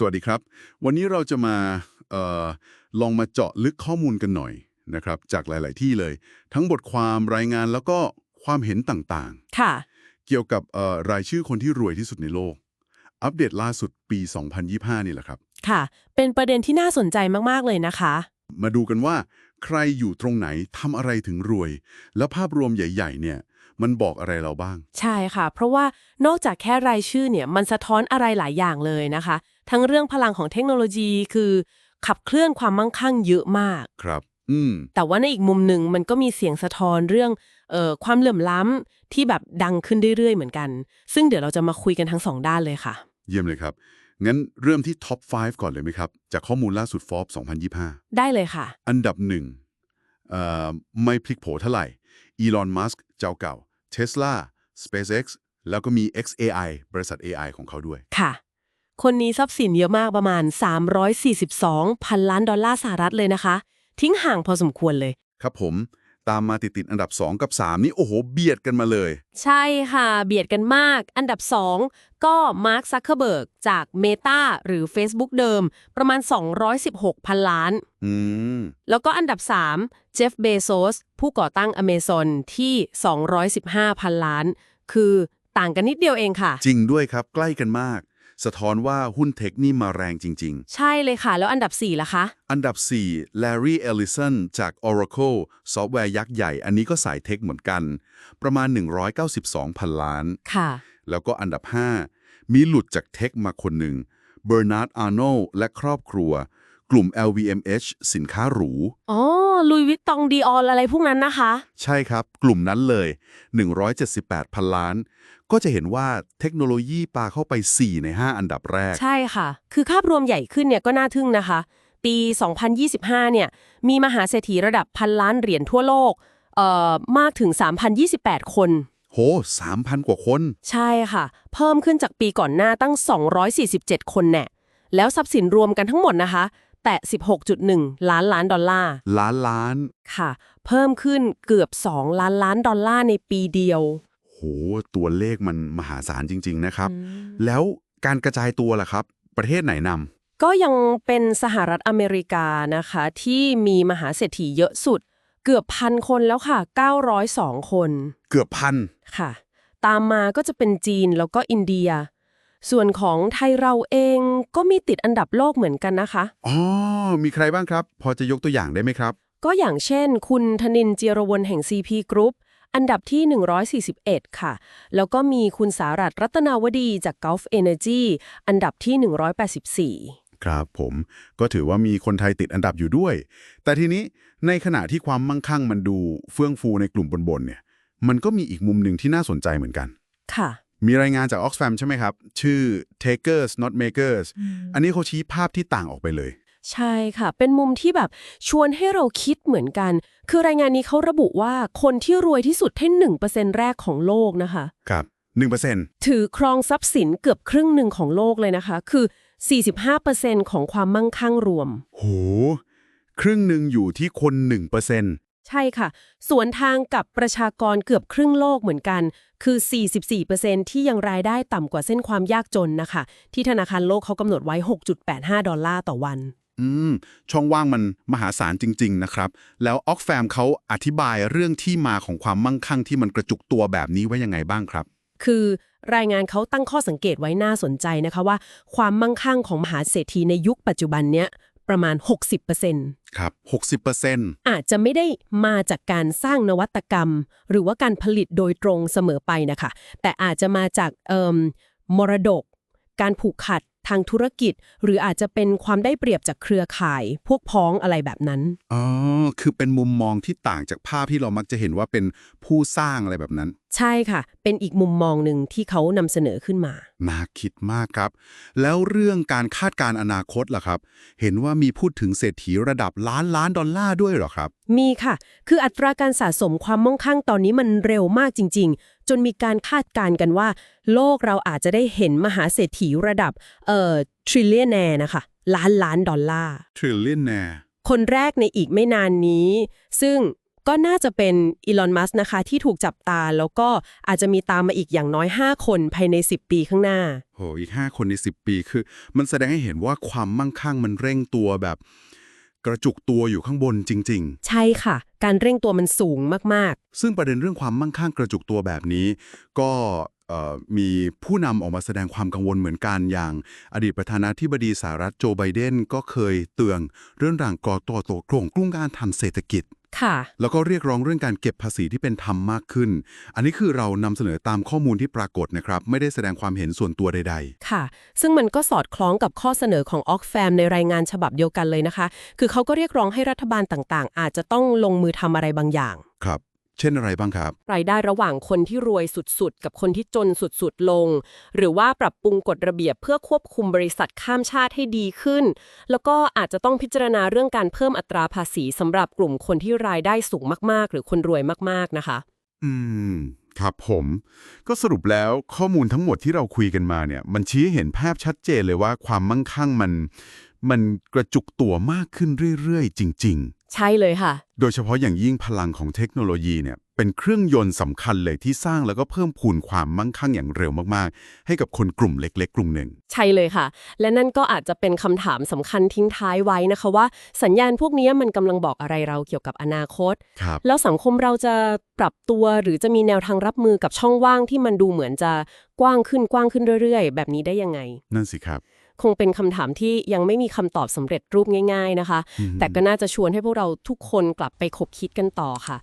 สวัสดีครับ วันนี้เราจะมาเออลองมาเจาะลึกข้อมูลกันหน่อยนะครับ จากหลาย ๆ ที่เลย ทั้งบทความรายงานแล้วก็ความเห็นต่างค่ะๆเกี่ยวกับเอ่อรายชื่อคนที่รวยที่สุดในโลก อัปเดตล่าสุดปี 2025 นี่แหละครับ ค่ะ เป็นประเด็นที่น่าสนใจมาก ๆ เลยนะคะ มาดูกันว่า ใครอยู่ตรงไหนทำอะไรถึงรวย แล้วภาพรวมใหญ่ ๆ เนี่ยมันบอกอะไรเราบ้าง ใช่ค่ะ เพราะว่านอกจากแค่รายชื่อเนี่ยมันสะท้อนอะไรหลายอย่างเลยนะคะ ทั้งเรื่องพลังของเทคโนโลยีคือขับเคลื่อนความมั่งคั่งเยอะมากครับ อืม แต่ว่าในอีกมุมหนึ่งมันก็มีเสียงสะท้อนเรื่องเอ่อความเหลื่อมล้ำที่แบบดังขึ้นเรื่อยๆ เหมือนกัน ซึ่งเดี๋ยวเราจะมาคุยกันทั้งสองด้านเลยค่ะ เยี่ยมเลยครับ งั้นเริ่มที่ท็อป 5 ก่อนเลยไหมครับ จากข้อมูลล่าสุด Forbes 2025 ได้เลยค่ะ อันดับหนึ่งเอ่อไม่พลิกโผเท่าไหร่อีลอนมัสก์เจ้าเก่า Tesla SpaceX แล้วก็มี XAI บริษัท AI ของเขาด้วย ค่ะ คนนี้ทรัพย์สินเยอะมากประมาณ 342 พันล้านดอลลาร์สหรัฐเลยนะคะ ทิ้งห่างพอสมควรเลย ครับผม ตามมาติดๆอันดับ 2 กับ 3 นี่โอ้โห เบียดกันมาเลย ใช่ค่ะ เบียดกันมาก อันดับ 2 ก็มาร์คซักเคอร์เบิร์กจาก Meta หรือ Facebook เดิม ประมาณ 216 พันล้าน อืม แล้วก็อันดับ 3 เจฟเบโซสผู้ก่อตั้ง Amazon ที่ 215 พันล้าน คือต่างกันนิดเดียวเองค่ะ จริงด้วยครับใกล้กันมาก สะท้อนว่าหุ้นเทคนี่มาแรงจริงใช่เลยค่ะ แล้วอันดับ4ล่ะคะๆอันดับ 4 Larry Ellison จาก Oracle ซอฟต์แวร์ยักษ์ใหญ่ อันนี้ก็สายเทคเหมือนกัน ประมาณ 192พันล้าน ค่ะ แล้วก็อันดับ 5 มีหลุดจากเทคมาคนหนึ่งเบอร์นาร์ดอาร์โนและครอบครัว กลุ่ม LVMH สินค้าหรู อ๋อ ลุยวิตตองดีออลอะไรพวกนั้นนะคะ ใช่ครับ กลุ่มนั้นเลย 178 พันล้าน ก็จะเห็นว่าเทคโนโลยีปาเข้าไป 4 ใน 5 อันดับแรก ใช่ค่ะ คือภาพรวมใหญ่ขึ้นเนี่ยก็น่าทึ่งนะคะ ปี 2025 เนี่ย มีมหาเศรษฐีระดับพันล้านเหรียญทั่วโลก เอ่อ มากถึง 3,028 คน โห 3,000 กว่าคน ใช่ค่ะ เพิ่มขึ้นจากปีก่อนหน้าตั้ง 247 คนแน่แล้วทรัพย์สินรวมกันทั้งหมดนะคะ แต่16.1 ล้านล้านดอลลาร์ ล้านล้าน ค่ะ เพิ่มขึ้นเกือบ 2 ล้านล้านดอลลาร์ในปีเดียว โห ตัวเลขมันมหาศาลจริง ๆ นะครับ แล้วการกระจายตัวล่ะครับ ประเทศไหนนำ ก็ยังเป็นสหรัฐอเมริกานะคะ ที่มีมหาเศรษฐีเยอะสุด เกือบพันคนแล้วค่ะ 902 คน เกือบพัน ค่ะ ตามมาก็จะเป็นจีนแล้วก็อินเดีย ส่วนของไทยเราเองก็มีติดอันดับโลกเหมือนกันนะคะ อ๋อ มีใครบ้างครับ พอจะยกตัวอย่างได้ไหมครับ ก็อย่างเช่น คุณธนินทร์เจียรวนแห่ง CP Group อันดับที่ 141 ค่ะ แล้วก็มีคุณสารัตน์รัตนาวดีจาก Gulf Energy อันดับที่ 184ครับผมก็ถือว่ามีคนไทยติดอันดับอยู่ด้วย แต่ทีนี้ในขณะที่ความมั่งคั่งมันดูเฟื่องฟูในกลุ่มบนๆเนี่ย มันก็มีอีกมุมหนึ่งที่น่าสนใจเหมือนกัน ค่ะ มีรายงานจาก Oxfam ใช่ไหมครับ ชื่อ takers not makers อันนี้เขาชี้ภาพที่ต่างออกไปเลย ใช่ค่ะ เป็นมุมที่แบบชวนให้เราคิดเหมือนกัน คือรายงานนี้เขาระบุว่าคนที่รวยที่สุดแค่1%แรกของโลกนะคะ ครับ1%ถือครองทรัพย์สินเกือบครึ่งหนึ่งของโลกเลยนะคะ คือ 45%ของความมั่งคั่งรวม โห ครึ่งหนึ่งอยู่ที่คน1% ใช่ค่ะ สวนทางกับประชากรเกือบครึ่งโลกเหมือนกัน คือ 44%ที่ยังรายได้ต่ำกว่าเส้นความยากจนนะคะ ที่ธนาคารโลกเขากำหนดไว้ 6.85 ดอลลาร์ต่อวัน อืม ช่องว่างมันมหาศาลจริง ๆ นะครับ แล้ว Oxfam เขาอธิบายเรื่องที่มาของความมั่งคั่งที่มันกระจุกตัวแบบนี้ไว้ยังไงบ้างครับ คือรายงานเขาตั้งข้อสังเกตไว้น่าสนใจนะคะว่า ความมั่งคั่งของมหาเศรษฐีในยุคปัจจุบันเนี้ย ประมาณ 60%ครับ 60%อาจจะไม่ได้มาจากการสร้างนวัตกรรม หรือว่าการผลิตโดยตรงเสมอไปนะคะ แต่อาจจะมาจากเอ่มมรดก การผูกขาดทางธุรกิจ หรืออาจจะเป็นความได้เปรียบจากเครือข่าย พวกพ้องอะไรแบบนั้น อ๋อ คือเป็นมุมมองที่ต่างจากภาพที่เรามักจะเห็นว่าเป็นผู้สร้างอะไรแบบนั้นใช่ค่ะ เป็นอีกมุมมองหนึ่งที่เขานำเสนอขึ้นมา น่าคิดมากครับ แล้วเรื่องการคาดการณ์อนาคตล่ะครับ เห็นว่ามีพูดถึงเศรษฐีระดับล้านล้านดอลลาร์ด้วยเหรอครับ มีค่ะ คืออัตราการสะสมความมั่งคั่งตอนนี้มันเร็วมากจริง ๆ จนมีการคาดการณ์กันว่า โลกเราอาจจะได้เห็นมหาเศรษฐีระดับเอ่อทริลเลียนแนนะคะ ล้านล้านดอลลาร์ trillion แน่คนแรกในอีกไม่นานนี้ ซึ่ง ก็น่าจะเป็นอีลอนมัสนะคะที่ถูกจับตา แล้วก็อาจจะมีตามมาอีกอย่างน้อย 5 คนภายใน 10 ปีข้างหน้าโหอีก 5 คนใน 10 ปีคือ มันแสดงให้เห็นว่าความมั่งคั่งมันเร่งตัวแบบ กระจุกตัวอยู่ข้างบนจริงใช่ค่ะ การเร่งตัวมันสูงมากๆ ซึ่งประเด็นเรื่องความมั่งคั่งกระจุกตัวแบบนี้ ก็เอ่อมีผู้นำออกมาแสดงความกังวลเหมือนกันอย่าง อดีตประธานาธิบดีสหรัฐโจไบเดนก็เคยเตือนเรื่องร่างก่อตัวโตโครงกรุงการทางเศรษฐกิจๆ ค่ะ แล้วก็เรียกร้องเรื่องการเก็บภาษีที่เป็นธรรมมากขึ้น อันนี้คือเรานำเสนอตามข้อมูลที่ปรากฏนะครับ ไม่ได้แสดงความเห็นส่วนตัวใดค่ะ ซึ่งมันก็สอดคล้องกับข้อเสนอของออกแฟมในรายงานฉบับเดียวกันเลยนะคะ คือเขาก็เรียกร้องให้รัฐบาลต่างๆ อาจจะต้องลงมือทำอะไรบางอย่างๆครับ เช่นอะไรบ้างครับ รายได้ระหว่างคนที่รวยสุดๆ กับคนที่จนสุดๆ ลง หรือว่าปรับปรุงกฎระเบียบเพื่อควบคุมบริษัทข้ามชาติให้ดีขึ้น แล้วก็อาจจะต้องพิจารณาเรื่องการเพิ่มอัตราภาษีสำหรับกลุ่มคนที่รายได้สูงมากๆ หรือคนรวยมากๆนะคะ อืม ครับผม ก็สรุปแล้วข้อมูลทั้งหมดที่เราคุยกันมาเนี่ย มันชี้ให้เห็นภาพชัดเจนเลยว่าความมั่งคั่งมัน มันกระจุกตัวมากขึ้นเรื่อยๆ จริง ๆ ใช่เลยค่ะ โดยเฉพาะอย่างยิ่งพลังของเทคโนโลยีเนี่ยเป็นเครื่องยนต์สำคัญเลยที่สร้างแล้วก็เพิ่มพูนความมั่งคั่งอย่างเร็วมากๆ ให้กับคนกลุ่มเล็ก ๆ กลุ่มหนึ่ง ใช่เลยค่ะ และนั่นก็อาจจะเป็นคำถามสำคัญทิ้งท้ายไว้นะคะว่า สัญญาณพวกนี้มันกำลังบอกอะไรเราเกี่ยวกับอนาคต ครับ แล้วสังคมเราจะปรับตัวหรือจะมีแนวทางรับมือกับช่องว่างที่มันดูเหมือนจะกว้างขึ้นกว้างขึ้นเรื่อยๆ แบบนี้ได้ยังไง นั่นสิครับ คงเป็นคำถามที่ยังไม่มีคำตอบสำเร็จรูปง่าย ๆนะคะอืมแต่ก็น่าจะชวนให้พวกเราทุกคนกลับไปคบคิดกันต่อค่ะ